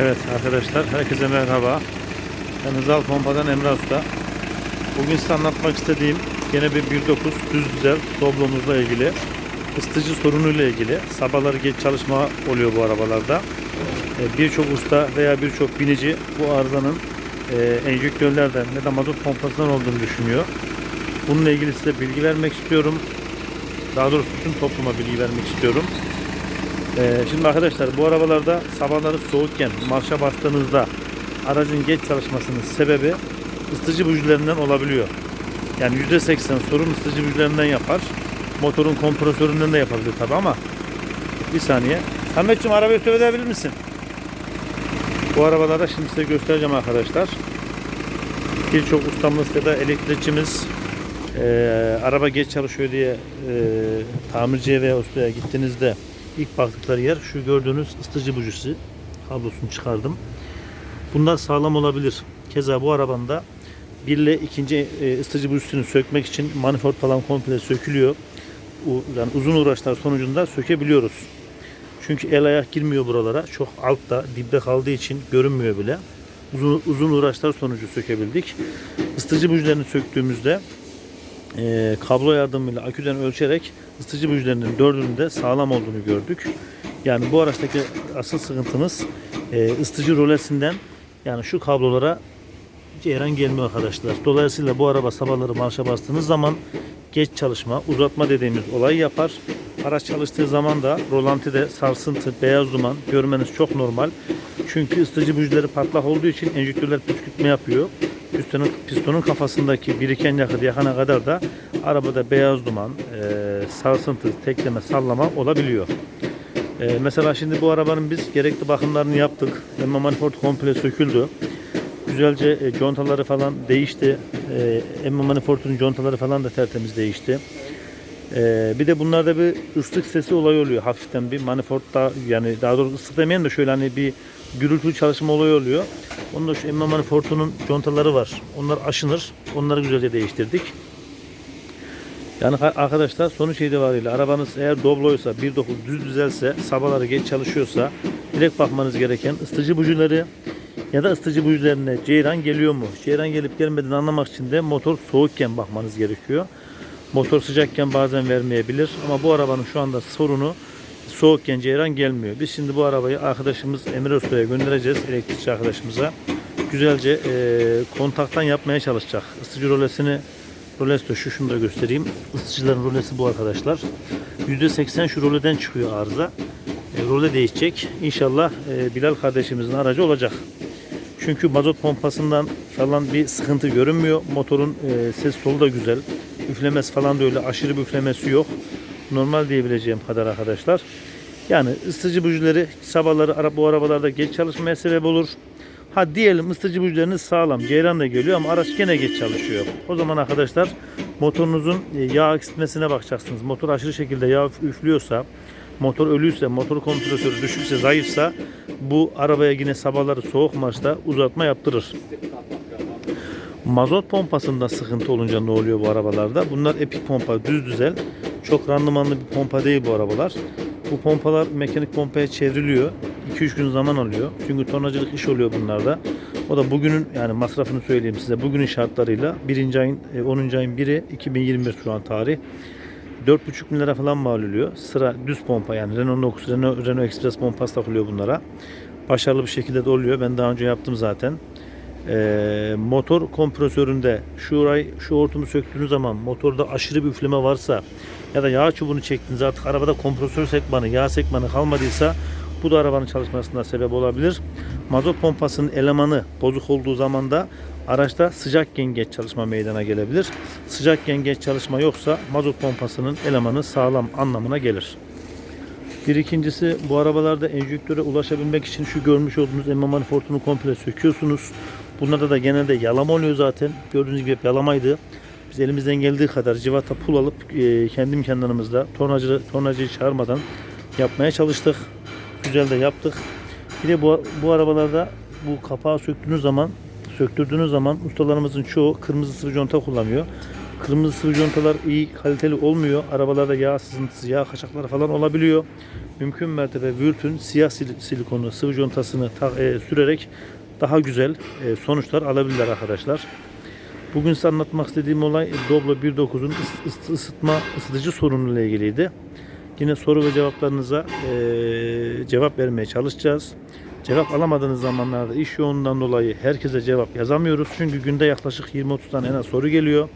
Evet arkadaşlar herkese merhaba. Ben Hızal Pompa'dan Emre Usta. Bugün size anlatmak istediğim gene bir 1.9 düz dizel Doblo'muzla ilgili ısıtıcı sorunuyla ilgili sabahları geç çalışma oluyor bu arabalarda. Ee, Birçok usta veya birçok binici bu arızanın e, enjektörlerden ya da mazot pompasından olduğunu düşünüyor. Bununla ilgili size bilgi vermek istiyorum. Daha doğrusu bütün topluma bilgi vermek istiyorum. Ee, şimdi arkadaşlar bu arabalarda sabahları soğukken marşa bastığınızda aracın geç çalışmasının sebebi ısıtıcı bujilerinden olabiliyor. Yani %80 sorun ısıtıcı bujilerinden yapar. Motorun kompresöründen de yapabilir tabi ama bir saniye. Sametciğim arabayı stop edebilir misin? Bu arabalarda şimdi size göstereceğim arkadaşlar. Birçok ustamız ya da elektrikçimiz eee, araba geç çalışıyor diye eee tamirciye veya ustaya gittiğinizde ilk baktıkları yer şu gördüğünüz ısıtıcı bujisi. Kablosunu çıkardım. Bunlar sağlam olabilir. Keza bu arabanda bir ile ikinci e, ısıtıcı bujisini sökmek için manifold falan komple sökülüyor. Yani uzun uğraşlar sonucunda sökebiliyoruz. Çünkü el ayak girmiyor buralara. Çok altta, dipte kaldığı için görünmüyor bile. Uzun, uzun uğraşlar sonucu sökebildik. Isıtıcı bujilerini söktüğümüzde e, kablo yardımıyla aküden ölçerek ısıtıcı bujilerinin dördünün de sağlam olduğunu gördük. Yani bu araçtaki asıl sıkıntımız e, ısıtıcı rolesinden yani şu kablolara ceyran gelmiyor arkadaşlar. Dolayısıyla bu araba sabahları marşa bastığınız zaman geç çalışma, uzatma dediğimiz olay yapar. Araç çalıştığı zaman da rolantide sarsıntı, beyaz duman görmeniz çok normal. Çünkü ısıtıcı bujileri patlak olduğu için enjektörler püskürtme yapıyor. Pistonun, pistonun kafasındaki biriken yakıt yakana kadar da arabada beyaz duman, e, sarsıntı, tekleme, sallama olabiliyor. E, mesela şimdi bu arabanın biz gerekli bakımlarını yaptık. Emma manifold komple söküldü. Güzelce e, contaları falan değişti. E, Emma manifoldun contaları falan da tertemiz değişti. E, bir de bunlarda bir ıslık sesi olayı oluyor hafiften bir manifoldda yani daha doğrusu ıslık demeyelim de şöyle hani bir gürültülü çalışma olayı oluyor. Onun da şu Emma manifoldunun contaları var. Onlar aşınır. Onları güzelce değiştirdik. Yani arkadaşlar sonuç itibariyle arabanız eğer Doblo'ysa 1.9 düz düzelse sabahları geç çalışıyorsa direkt bakmanız gereken ısıtıcı bujileri ya da ısıtıcı bujilerine ceyran geliyor mu? Ceyran gelip gelmediğini anlamak için de motor soğukken bakmanız gerekiyor. Motor sıcakken bazen vermeyebilir ama bu arabanın şu anda sorunu soğukken ceyran gelmiyor. Biz şimdi bu arabayı arkadaşımız Emre Usta'ya göndereceğiz elektrikçi arkadaşımıza. Güzelce e, kontaktan yapmaya çalışacak. Isıtıcı rolesini Roles de şu şunu da göstereyim. Isıtıcıların rolesi bu arkadaşlar. %80 şu roleden çıkıyor arıza. E, role değişecek. İnşallah e, Bilal kardeşimizin aracı olacak. Çünkü mazot pompasından falan bir sıkıntı görünmüyor. Motorun e, ses solu da güzel. Üflemesi falan da öyle aşırı bir üflemesi yok. Normal diyebileceğim kadar arkadaşlar. Yani ısıtıcı bujileri sabahları bu arabalarda geç çalışmaya sebep olur. Ha diyelim ısıtıcı bujileriniz sağlam. Ceyran da geliyor ama araç gene geç çalışıyor. O zaman arkadaşlar motorunuzun e, yağ eksiltmesine bakacaksınız. Motor aşırı şekilde yağ üf- üflüyorsa, motor ölüyse, motor kompresörü düşükse, zayıfsa bu arabaya yine sabahları soğuk marşta uzatma yaptırır. Mazot pompasında sıkıntı olunca ne oluyor bu arabalarda? Bunlar epik pompa, düz düzel. Çok randımanlı bir pompa değil bu arabalar. Bu pompalar mekanik pompaya çevriliyor. 2-3 gün zaman alıyor. Çünkü tornacılık iş oluyor bunlarda. O da bugünün yani masrafını söyleyeyim size. Bugünün şartlarıyla 1. ayın e, 10. ayın 1'i 2021 şu an tarih. 4,5 bin lira falan mal oluyor. Sıra düz pompa yani Renault Nox, Renault, Renault Express pompası takılıyor bunlara. Başarılı bir şekilde de oluyor. Ben daha önce yaptım zaten. Ee, motor kompresöründe şuray şu hortumu söktüğünüz zaman motorda aşırı bir üfleme varsa ya da yağ çubuğunu çektiniz artık arabada kompresör sekmanı, yağ sekmanı kalmadıysa bu da arabanın çalışmasına sebep olabilir. Mazot pompasının elemanı bozuk olduğu zaman da araçta sıcakken geç çalışma meydana gelebilir. Sıcakken geç çalışma yoksa mazot pompasının elemanı sağlam anlamına gelir. Bir ikincisi bu arabalarda enjektöre ulaşabilmek için şu görmüş olduğunuz emme manifoldunu komple söküyorsunuz. Bunlarda da genelde yalama oluyor zaten. Gördüğünüz gibi hep yalamaydı. Biz elimizden geldiği kadar civata pul alıp e, kendi imkanlarımızla tornacı, tornacıyı çağırmadan yapmaya çalıştık. Güzel de yaptık. Bir de bu, bu arabalarda bu kapağı söktüğünüz zaman söktürdüğünüz zaman ustalarımızın çoğu kırmızı sıvı conta kullanıyor. Kırmızı sıvı contalar iyi kaliteli olmuyor. Arabalarda yağ sızıntısı, yağ kaçakları falan olabiliyor. Mümkün mertebe Vürt'ün siyah sil- silikonu sıvı contasını ta- e, sürerek daha güzel e, sonuçlar alabilirler arkadaşlar. Bugün size anlatmak istediğim olay Doblo 1.9'un ıs- ıs- ısıtma ısıtıcı sorunuyla ilgiliydi. Yine soru ve cevaplarınıza eee, cevap vermeye çalışacağız. Cevap alamadığınız zamanlarda iş yoğunluğundan dolayı herkese cevap yazamıyoruz. Çünkü günde yaklaşık 20-30 tane en az soru geliyor.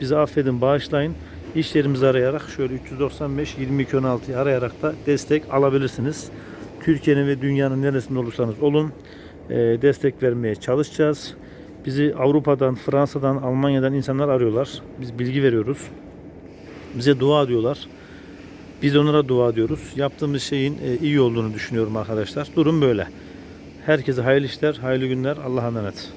Bizi affedin, bağışlayın. İş yerimizi arayarak şöyle 395 22 16'yı arayarak da destek alabilirsiniz. Türkiye'nin ve dünyanın neresinde olursanız olun destek vermeye çalışacağız. Bizi Avrupa'dan, Fransa'dan, Almanya'dan insanlar arıyorlar. Biz bilgi veriyoruz. Bize dua ediyorlar. Biz onlara dua ediyoruz. Yaptığımız şeyin e, iyi olduğunu düşünüyorum arkadaşlar. Durum böyle. Herkese hayırlı işler, hayırlı günler. Allah'a emanet.